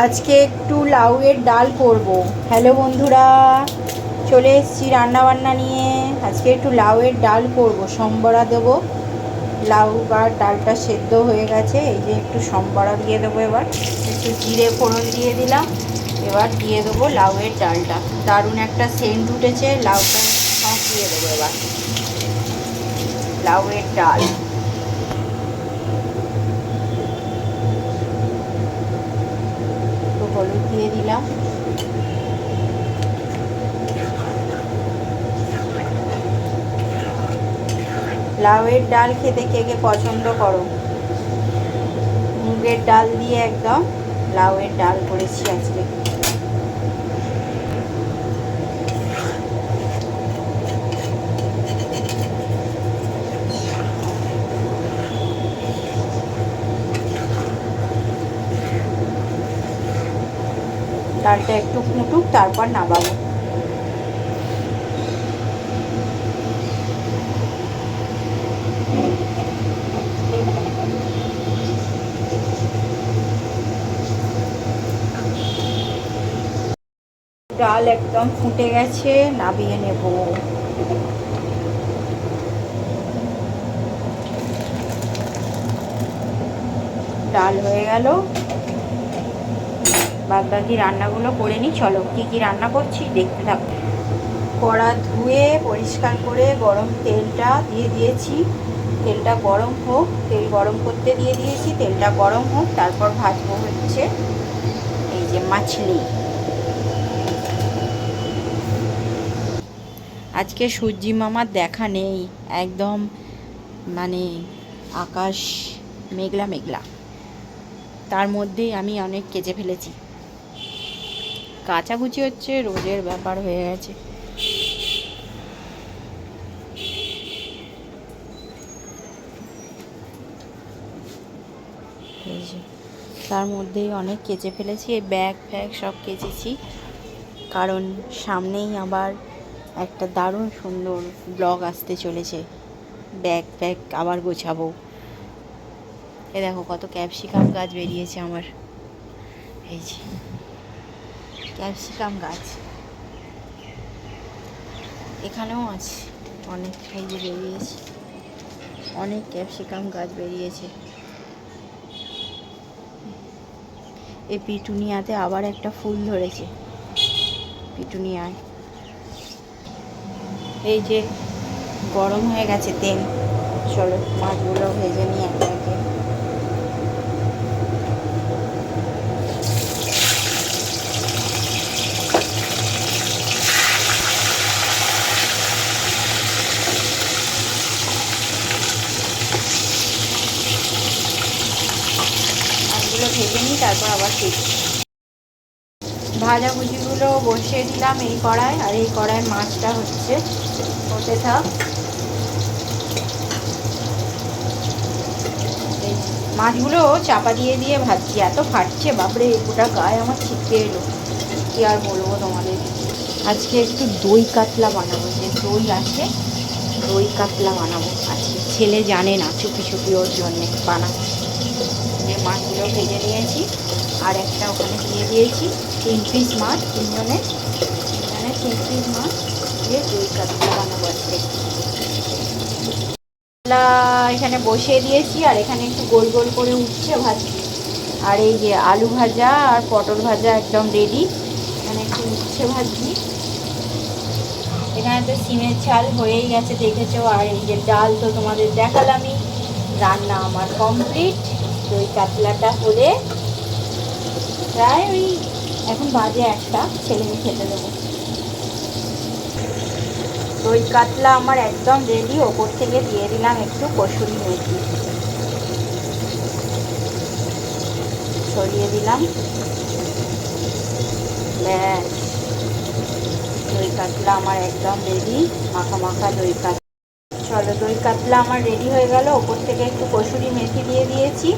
আজকে একটু লাউয়ের ডাল করব। হ্যালো বন্ধুরা, চলে এসেছি রান্নাবান্না নিয়ে। আজকে একটু লাউয়ের ডাল করব, সম্বরা দেবো। লাউ বা ডালটা সেদ্ধ হয়ে গেছে, এই যে একটু সম্বরা দিয়ে দেবো এবার। একটু জিরে ফোড়ন দিয়ে দিলাম, এবার দিয়ে দেবো লাউয়ের ডালটা। দারুণ একটা সেন্ট উঠেছে, লাউটা সব দিয়ে দেবো এবার। লাউয়ের ডাল একটু হলুদ লাউয়ের ডাল খেতে কে কে পছন্দ করো? মুগের ডাল দিয়ে একদম লাউয়ের ডাল করেছি আজকে। ডালটা একটু ফুটুক তারপর নামাবো। ডাল একদম ফুটে গেছে নাবিয়ে নেব। ডাল হয়ে গেল। বাদ বাকি রান্নাগুলো করে নিই। চলো, কী কী রান্না করছি দেখতে থাকো। কড়া ধুয়ে পরিষ্কার করে গরম তেলটা দিয়ে দিয়েছি। তেলটা গরম হোক, তেল গরম করতে দিয়ে দিয়েছি, তেলটা গরম হোক, তারপর ভাজবো হচ্ছে এই যে মাছলি। আজকে সূর্যি মামার দেখা নেই, একদম মানে আকাশ মেঘলা মেঘলা। তার মধ্যেই আমি অনেক কেচে ফেলেছি। কাচাকুচি হচ্ছে, রোজের ব্যাপার হয়ে গেছে। তার মধ্যেই অনেক কেচে ফেলেছি, এই ব্যাগ ফ্যাগ সব কেচেছি। কারণ সামনেই আবার একটা দারুণ সুন্দর ব্লগ আসতে চলেছে। ব্যাগ প্যাক আবার গোছাবো। এ দেখো কত ক্যাপসিকাম গাছ বেরিয়েছে আমার। এই যে। ক্যাপসিকাম গাছ। এখানেও আছে। অনেক এই বেরিয়েছে। অনেক ক্যাপসিকাম গাছ বেরিয়েছে। এই পিটুনিয়াতে আবার একটা ফুল ধরেছে। পিটুনিয়ায়। এই যে গরম হয়ে গেছে তেল। চলো মাছগুলো ভেজে নিয়ে একে মাছগুলো ভেজে নিই, তারপর আবার ফিরছি ভাজাভুজিগুলো বসিয়ে দিলাম এই কড়ায় আর এই কড়ায় মাছটা হচ্ছে হতে থাক। মাছগুলো চাপা দিয়ে দিয়ে ভাজছি, এত ফাটছে, বাপরে, গোটা গায়ে আমার ছিটকে এলো। কি আর বলব তোমাদের? আজকে একটু দই কাতলা বানাবো, যে দই আছে, দই কাতলা বানাবো। আজকে ছেলে জানে না চুপি চুপি ওর জন্যে বানাচ্ছি। মাছগুলো ভেজে নিয়েছি। আর একটা ওখানে দিয়ে দিয়েছি, তিন পিস মাছ, তিনজনে এখানে তিন পিস মাছ দিয়ে দই কাতলা বানাবো এখানে বসিয়ে দিয়েছি, আর এখানে একটু গোল গোল করে উঠছে ভাজি আর এই যে আলু ভাজা আর পটল ভাজা একদম রেডি এখানে একটু উঠছে ভাজি এখানে তো সিমের চাল হয়েই গেছে, দেখেছ? আর এই যে ডাল তো তোমাদের দেখালামই। রান্না আমার কমপ্লিট দই কাতলাটা হলে প্রায় ওই এখন বাজে একটা, ছেলে মেয়ে খেতে দেবো। দই কাতলা আমার একদম রেডি ওপর থেকে দিয়ে দিলাম একটু কসুরি মেথি। ছড়িয়ে দিলাম। দই কাতলা আমার একদম রেডি মাখা মাখা দই কাতলা। চলো, দই কাতলা আমার রেডি হয়ে গেল, ওপর থেকে একটু কসুরি মেথি দিয়ে দিয়েছি।